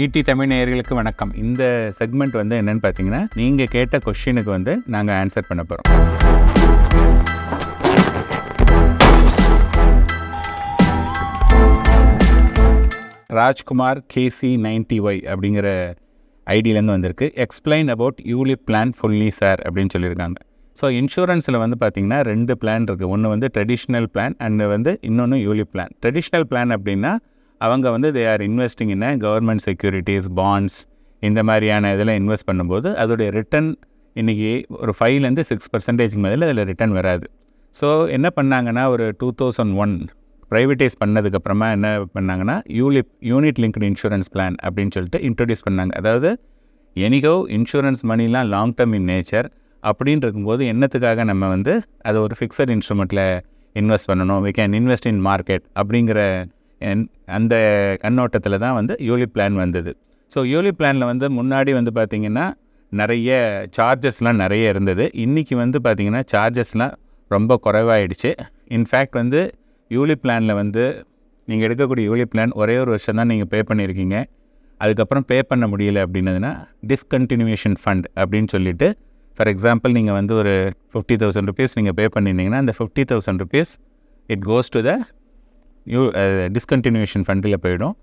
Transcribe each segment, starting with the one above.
ED Tamil நேயர்களுக்கு வணக்கம். இந்த செக்மெண்ட் வந்து என்னன்னு பார்த்தீங்கன்னா நீங்கள் கேட்ட கொஷினுக்கு வந்து நாங்கள் ஆன்சர் பண்ண போகிறோம் ராஜ்குமார் கேசி நைன்டி ஒய் அப்படிங்கிற ஐடியிலேருந்து வந்திருக்கு. Explain about ULIP plan fully sir அப்படின்னு சொல்லியிருக்காங்க. ஸோ இன்சூரன்ஸில் வந்து பார்த்தீங்கன்னா ரெண்டு பிளான் இருக்குது ஒன்று வந்து ட்ரெடிஷ்னல் பிளான் அண்ட் வந்து இன்னொன்று யூலிப் பிளான் ட்ரெடிஷ்னல் பிளான் அப்படின்னா அவங்க வந்து they are investing in government securities bonds இந்த மாதிரியான இதெல்லாம் இன்வெஸ்ட் பண்ணும்போது அதோடைய ரிட்டர்ன் இன்றைக்கி ஒரு ஃபைவ்லேருந்து சிக்ஸ் பர்சன்டேஜ்க்கு மேலே அதில் ரிட்டர்ன் வராது. ஸோ என்ன பண்ணாங்கன்னா ஒரு டூ தௌசண்ட் ஒன் ப்ரைவேட்டைஸ் பண்ணதுக்கப்புறமா என்ன பண்ணாங்கன்னா ULIP unit linked insurance plan அப்படின்னு சொல்லிட்டு இன்ட்ரடியூஸ் பண்ணாங்க. அதாவது எனிகோ இன்சூரன்ஸ் மணிலாம் லாங் டேர்ம் இன் நேச்சர் அப்படின்னு இருக்கும்போது என்னத்துக்காக நம்ம வந்து அதை ஒரு ஃபிக்ஸட் இன்ஸ்ட்ருமெண்ட்டில் இன்வெஸ்ட் பண்ணணும்? We can invest in market அப்படிங்கிற அந்த கண்ணோட்டத்தில் தான் வந்து யூலிப் பிளான் வந்தது. ஸோ யூலிப் பிளானில் வந்து முன்னாடி வந்து பார்த்திங்கன்னா நிறைய சார்ஜஸ்லாம் நிறைய இருந்தது. இன்றைக்கி வந்து பார்த்திங்கன்னா சார்ஜஸ்லாம் ரொம்ப குறைவாயிடுச்சு. இன்ஃபேக்ட் வந்து யூலிப் பிளானில் வந்து நீங்கள் எடுக்கக்கூடிய யூலிப் பிளான் ஒரே ஒரு வருஷம் தான் நீங்கள் பே பண்ணியிருக்கீங்க அதுக்கப்புறம் பே பண்ண முடியல அப்படின்னதுன்னா டிஸ்கண்டினியூஷன் ஃபண்ட் அப்படின்னு சொல்லிட்டு ஃபார் எக்ஸாம்பிள் நீங்கள் வந்து ஒரு ஃபிஃப்டி தௌசண்ட் ருபீஸ் நீங்கள் பே பண்ணியிருந்தீங்கன்னா அந்த fifty thousand rupees it goes to the you discontinuation ஃபண்டில் போயிடும்.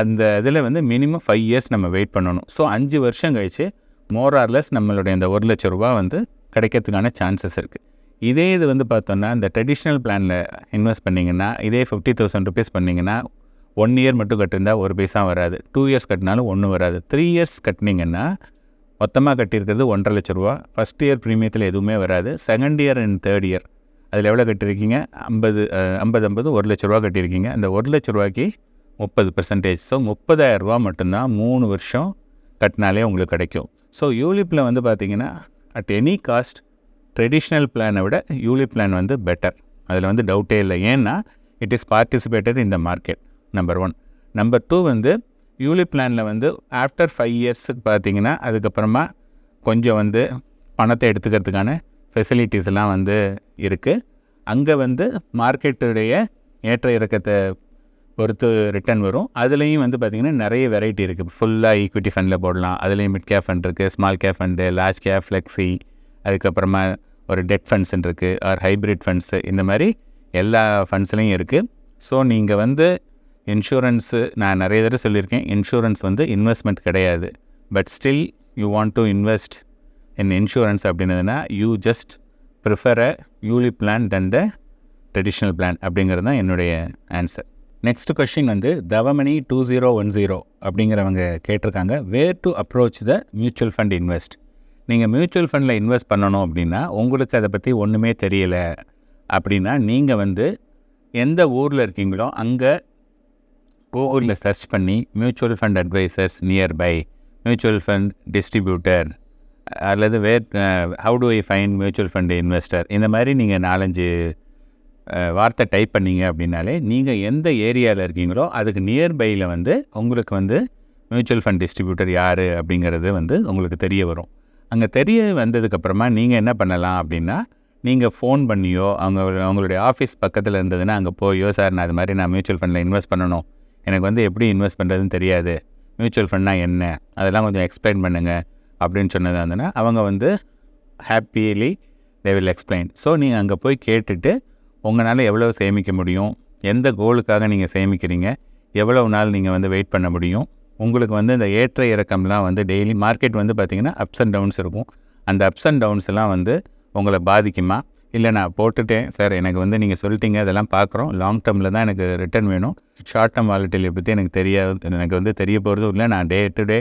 அந்த இதில் வந்து மினிமம் ஃபைவ் இயர்ஸ் நம்ம வெயிட் பண்ணணும். ஸோ அஞ்சு வருஷம் கழித்து மோரார்லெஸ் நம்மளுடைய இந்த ஒரு லட்ச ரூபா வந்து கிடைக்கிறதுக்கான சான்சஸ் இருக்குது இதே இது வந்து பார்த்தோன்னா இந்த ட்ரெடிஷ்னல் பிளானில் இன்வெஸ்ட் பண்ணிங்கன்னா இதே ஃபிஃப்டி தௌசண்ட் ருபீஸ் பண்ணிங்கன்னா ஒன் இயர் மட்டும் கட்டிருந்தா ஒரு பைசா வராது. டூ இயர்ஸ் கட்டினாலும் ஒன்றும் வராது. த்ரீ இயர்ஸ் கட்டினீங்கன்னா மொத்தமாக கட்டியிருக்கிறது ஒன்றரை லட்ச ரூபா ஃபஸ்ட் இயர் ப்ரீமியத்தில் எதுவுமே வராது. Second year and third year அதில் எவ்வளோ கட்டியிருக்கீங்க? ஐம்பது ஐம்பது ஐம்பது ஒரு லட்ச ரூபா கட்டியிருக்கீங்க. அந்த ஒரு லட்ச ரூபாய்க்கு முப்பது பர்சன்டேஜ் ஸோ முப்பதாயிரம் ரூபா மட்டும்தான் மூணு வருஷம் கட்டினாலே உங்களுக்கு கிடைக்கும். ஸோ யூலிப்பில் வந்து பார்த்தீங்கன்னா அட் எனி காஸ்ட் ட்ரெடிஷ்னல் பிளானை விட யூலிப் பிளான் வந்து பெட்டர் அதில் வந்து டவுட்டே இல்லை. ஏன்னா it is participated in the market number one number two வந்து யூலிப் பிளானில் வந்து ஆஃப்டர் ஃபைவ் இயர்ஸுக்கு பார்த்தீங்கன்னா அதுக்கப்புறமா கொஞ்சம் வந்து பணத்தை எடுத்துக்கிறதுக்கான ஃபெசிலிட்டிஸ்லாம் வந்து இருக்குது அங்கே வந்து மார்க்கெட்டுடைய ஏற்ற இறக்கத்தை பொறுத்து ரிட்டர்ன் வரும். அதுலேயும் வந்து பார்த்திங்கன்னா நிறைய வெரைட்டி இருக்குது ஃபுல்லாக ஈக்விட்டி ஃபண்டில் போடலாம். அதுலேயும் மிட் கேப் ஃபண்ட் இருக்குது small cap fund large cap flexi அதுக்கப்புறமா ஒரு டெட் ஃபண்ட்ஸ் இருக்குது ஆர் ஹைப்ரிட் ஃபண்ட்ஸு இந்த மாதிரி எல்லா ஃபண்ட்ஸ்லேயும் இருக்குது ஸோ நீங்கள் வந்து இன்சூரன்ஸு நான் நிறைய தடவை சொல்லியிருக்கேன் இன்சூரன்ஸ் வந்து இன்வெஸ்ட்மெண்ட் கிடையாது. But still you want to invest in insurance அப்படின்னதுன்னா you just prefer a ULIP plan then the traditional plan அப்படிங்கிறது தான் என்னுடைய ஆன்சர் நெக்ஸ்ட் கொஷின் வந்து Thavamani two zero one zero அப்படிங்கிறவங்க கேட்டிருக்காங்க. Where to approach the mutual fund invest நீங்கள் mutual ஃபண்டில் invest பண்ணணும் அப்படின்னா உங்களுக்கு அதை பற்றி ஒன்றுமே தெரியலை அப்படின்னா நீங்கள் வந்து எந்த ஊரில் இருக்கீங்களோ அங்கே கூகுளில் சர்ச் பண்ணி mutual fund advisors nearby mutual fund distributor அல்லது where how to I find mutual fund investor இந்த மாதிரி நீங்கள் நாலஞ்சு uh, வார்த்தை டைப் பண்ணீங்க அப்படின்னாலே நீங்கள் எந்த ஏரியாவில் இருக்கீங்களோ அதுக்கு நியர்பையில் வந்து உங்களுக்கு வந்து மியூச்சுவல் ஃபண்ட் டிஸ்ட்ரிபியூட்டர் யார் அப்படிங்கிறது வந்து உங்களுக்கு தெரிய வரும். அங்கே தெரிய வந்ததுக்கப்புறமா நீங்கள் என்ன பண்ணலாம் அப்படின்னா நீங்கள் ஃபோன் பண்ணியோ அவங்க அவங்களுடைய ஆஃபீஸ் பக்கத்தில் இருந்ததுன்னா அங்கே போயோ சார் நான் அது மாதிரி நான் மியூச்சுவல் ஃபண்டில் இன்வெஸ்ட் பண்ணணும். எனக்கு வந்து எப்படி இன்வெஸ்ட் பண்ணுறதுன்னு தெரியாது. மியூச்சுவல் ஃபண்ட்னா என்ன? அதெல்லாம் கொஞ்சம் எக்ஸ்பிளைன் பண்ணுங்கள் அப்படின்னு சொன்னதாக இருந்ததுன்னா அவங்க வந்து happily they will explain so நீங்கள் அங்கே போய் கேட்டுட்டு உங்களால் எவ்வளோ சேமிக்க முடியும் எந்த கோலுக்காக நீங்கள் சேமிக்கிறீங்க எவ்வளவு நாள் நீங்கள் வந்து வெயிட் பண்ண முடியும் உங்களுக்கு வந்து இந்த ஏற்ற இறக்கம்லாம் வந்து டெய்லி மார்க்கெட் வந்து பார்த்திங்கன்னா அப்ஸ் அண்ட் டவுன்ஸ் இருக்கும். அந்த அப்ஸ் அண்ட் டவுன்ஸ் எல்லாம் வந்து உங்களை பாதிக்குமா? இல்லை நான் போட்டுட்டேன் சார் எனக்கு வந்து நீங்கள் சொல்லிட்டீங்க அதெல்லாம் பார்க்குறோம் லாங் டேர்மில் தான் எனக்கு ரிட்டர்ன் வேணும். ஷார்ட் டேர்ம் வாலிட்டில் பற்றி எனக்கு தெரியாது எனக்கு வந்து தெரிய போகிறதும் இல்லை. நான் டே டு டே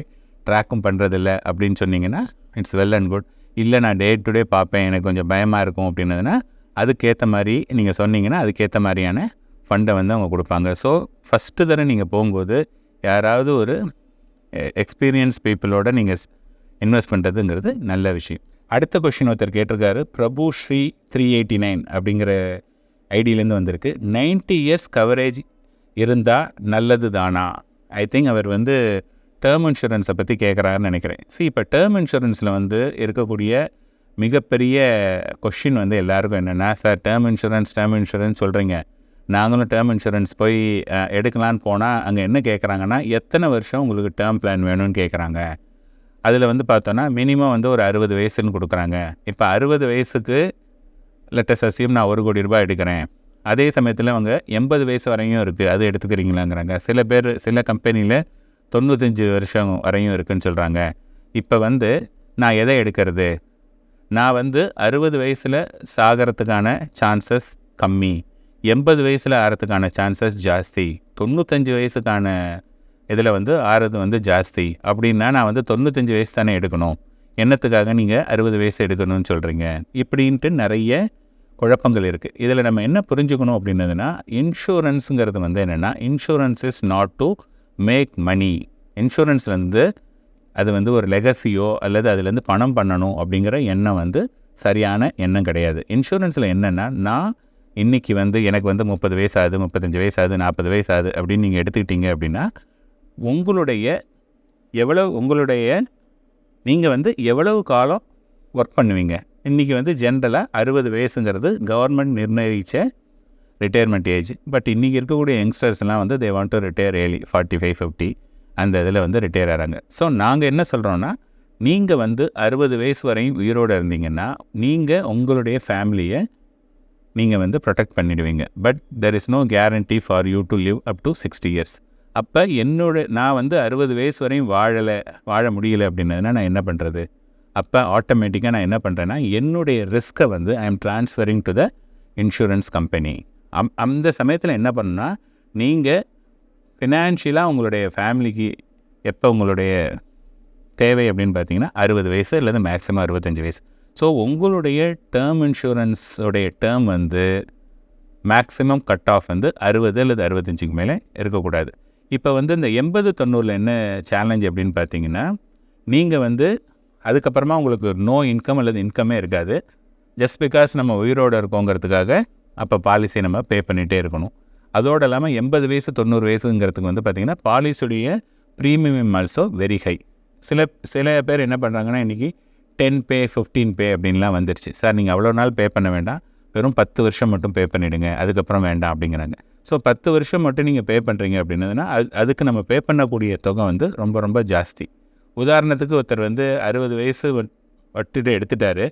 ட்ராக்கும் பண்ணுறதில்ல அப்படின்னு சொன்னீங்கன்னா இட்ஸ் வெல் அண்ட் குட் இல்லை நான் டே டு டே பார்ப்பேன் எனக்கு கொஞ்சம் பயமாக இருக்கும் அப்படின்னதுன்னா அதுக்கேற்ற மாதிரி நீங்கள் சொன்னீங்கன்னா அதுக்கேற்ற மாதிரியான ஃபண்டை வந்து அவங்க கொடுப்பாங்க. ஸோ ஃபஸ்ட்டு தடவை நீங்கள் போகும்போது யாராவது ஒரு எக்ஸ்பீரியன்ஸ் பீப்புளோட நீங்கள் இன்வெஸ்ட் பண்ணுறதுங்கிறது நல்ல விஷயம். அடுத்த கொஷின் ஒருத்தர் கேட்டிருக்காரு Prabhu Sri three eighty nine அப்படிங்கிற ஐடியிலேருந்து வந்திருக்கு. 90 இயர்ஸ் கவரேஜ் இருந்தால் நல்லது தானா ஐ திங்க் அவர் வந்து டேர்ம் இன்சூரன்ஸை பற்றி கேட்குறாருன்னு நினைக்கிறேன். சி இப்போ டேர்ம் இன்சூரன்ஸில் வந்து இருக்கக்கூடிய மிகப்பெரிய கொஷின் வந்து எல்லாருக்கும் என்னென்னா sir term insurance term insurance சொல்கிறீங்க நாங்களும் டேர்ம் இன்சூரன்ஸ் போய் எடுக்கலான்னு போனால் அங்கே என்ன கேட்குறாங்கன்னா எத்தனை வருஷம் உங்களுக்கு டேர்ம் பிளான் வேணும்னு கேட்குறாங்க அதில் வந்து பார்த்தோன்னா மினிமம் வந்து ஒரு அறுபது வயசுன்னு கொடுக்குறாங்க. இப்போ அறுபது வயசுக்கு லெட்டஸ் அசியம் நான் ஒரு கோடி ரூபாய் எடுக்கிறேன். அதே சமயத்தில் அவங்க எண்பது வயசு வரையும் இருக்குது அது எடுத்துக்கிறீங்களாங்கிறாங்க. சில பேர் சில கம்பெனியில் தொண்ணூத்தஞ்சு வருஷம் வரையும் இருக்குன்னு சொல்கிறாங்க இப்போ வந்து நான் எதை எடுக்கிறது? நான் வந்து அறுபது வயசில் சாகிறதுக்கான சான்சஸ் கம்மி. எண்பது வயசில் ஆகிறதுக்கான சான்சஸ் ஜாஸ்தி. தொண்ணூத்தஞ்சு வயசுக்கான இதில் வந்து ஆறது வந்து ஜாஸ்தி. அப்படின்னா நான் வந்து தொண்ணூத்தஞ்சு வயசு தானே எடுக்கணும். என்னத்துக்காக நீங்கள் அறுபது வயசு எடுக்கணும்னு சொல்கிறீங்க இப்படின்ட்டு நிறைய குழப்பங்கள் இருக்குது இதில் நம்ம என்ன புரிஞ்சுக்கணும் அப்படின்னதுன்னா இன்சூரன்ஸுங்கிறது வந்து என்னென்னா insurance is not to make money இன்சூரன்ஸ்லேருந்து வந்து அது வந்து ஒரு லெகசியோ அல்லது அதுலேருந்து பணம் பண்ணணும் அப்படிங்கிற எண்ணம் வந்து சரியான எண்ணம் கிடையாது. இன்சூரன்ஸில் என்னென்னா நான் இன்றைக்கி வந்து எனக்கு வந்து முப்பது வயசாகுது முப்பத்தஞ்சு வயசாகுது நாற்பது வயசாகுது அப்படின்னு நீங்கள் எடுத்துக்கிட்டீங்க அப்படின்னா உங்களுடைய எவ்வளவு உங்களுடைய நீங்கள் வந்து எவ்வளவு காலம் ஒர்க் பண்ணுவீங்க? இன்றைக்கி வந்து ஜென்ரலாக அறுபது வயசுங்கிறது கவர்மெண்ட் நிர்ணயித்த ரிட்டையர்மெண்ட் ஏஜ் பட் இன்றைக்கி இருக்கக்கூடிய யங்ஸ்டர்ஸ்லாம் வந்து they want to retire early forty five fifty அந்த இதில் வந்து ரிட்டையர் ஆகிறாங்க ஸோ நாங்கள் என்ன சொல்கிறோன்னா நீங்கள் வந்து அறுபது வயசு வரையும் உயிரோடு இருந்தீங்கன்னா நீங்கள் உங்களுடைய ஃபேமிலியை நீங்கள் வந்து ப்ரொடெக்ட் பண்ணிடுவீங்க. But there is no guarantee for you to live up to sixty years அப்போ என்னோட நான் வந்து அறுபது வயசு வரையும் வாழலை வாழ முடியலை அப்படின்னதுனா நான் என்ன பண்ணுறது அப்போ ஆட்டோமேட்டிக்காக நான் என்ன பண்ணுறேன்னா என்னுடைய ரிஸ்க்கை வந்து I am transferring to the insurance company um அந்த சமயத்தில் என்ன பண்ணுன்னா நீங்கள் ஃபினான்ஷியலாக உங்களுடைய ஃபேமிலிக்கு எப்போ உங்களுடைய தேவை அப்படின்னு பார்த்தீங்கன்னா அறுபது வயசு இல்லை மேக்ஸிமம் அறுபத்தஞ்சு வயசு. ஸோ உங்களுடைய டேர்ம் இன்சூரன்ஸோடைய டேர்ம் வந்து மேக்ஸிமம் கட் ஆஃப் வந்து அறுபது அல்லது அறுபத்தஞ்சுக்கு மேலே இருக்கக்கூடாது. இப்போ வந்து இந்த எண்பது தொண்ணூறில் என்ன சேலஞ்ச் அப்படின்னு பார்த்தீங்கன்னா நீங்கள் வந்து அதுக்கப்புறமா உங்களுக்கு நோ இன்கம் அல்லது இன்கமே இருக்காது. ஜஸ்ட் பிகாஸ் நம்ம உயிரோடு இருக்கோங்கிறதுக்காக அப்போ பாலிசியை நம்ம பே பண்ணிகிட்டே இருக்கணும். அதோடு இல்லாமல் எண்பது வயசு தொண்ணூறு வயசுங்கிறதுக்கு வந்து பார்த்திங்கன்னா பாலிசியுடைய ப்ரீமியம் ஆல்சோ வெரி ஹை சில சில பேர் என்ன பண்ணுறாங்கன்னா இன்றைக்கி டென் பே ஃபிஃப்டீன் பே அப்படின்லாம் வந்துருச்சு. சார் நீங்கள் அவ்வளோ நாள் பே பண்ண வேண்டாம். வெறும் பத்து வருஷம் மட்டும் பே பண்ணிவிடுங்க அதுக்கப்புறம் வேண்டாம் அப்படிங்கிறாங்க. ஸோ பத்து வருஷம் மட்டும் நீங்கள் பே பண்ணுறீங்க அப்படின்னதுன்னா அது அதுக்கு நம்ம பே பண்ணக்கூடிய தொகை வந்து ரொம்ப ரொம்ப ஜாஸ்தி. உதாரணத்துக்கு ஒருத்தர் வந்து அறுபது வயசு வட்டுட்டு எடுத்துட்டாரு.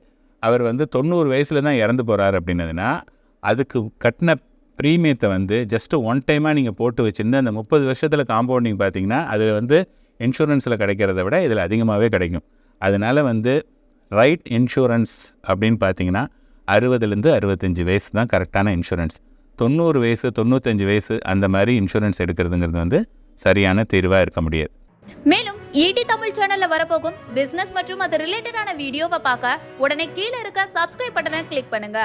அவர் வந்து தொண்ணூறு வயசில் தான் இறந்து போகிறாரு அப்படின்னதுன்னா அதுக்கு கட்டின ப்ரீமியத்தை வந்து ஜஸ்ட்டு ஒன் டைமாக நீங்கள் போட்டு வச்சுருந்து அந்த முப்பது வருஷத்தில் காம்பவுண்டிங் பார்த்தீங்கன்னா அது வந்து இன்சூரன்ஸில் கிடைக்கிறத விட இதில் அதிகமாகவே கிடைக்கும். அதனால் வந்து ரைட் இன்சூரன்ஸ் அப்படின்னு பார்த்தீங்கன்னா அறுபதுலேருந்து அறுபத்தஞ்சு வயசு தான் கரெக்டான இன்சூரன்ஸ் தொண்ணூறு வயசு தொண்ணூத்தஞ்சு வயசு அந்த மாதிரி இன்சூரன்ஸ் எடுக்கிறதுங்கிறது வந்து சரியான தீர்வாக இருக்க முடியாது. மேலும் ஈடி தமிழ் சேனல்ல வரப்போகும் பிசினஸ் மற்றும் அது ரிலேட்டடான வீடியோவை பார்க்க உடனே கீழே இருக்க சப்ஸ்கிரைப் பட்டனை கிளிக் பண்ணுங்க.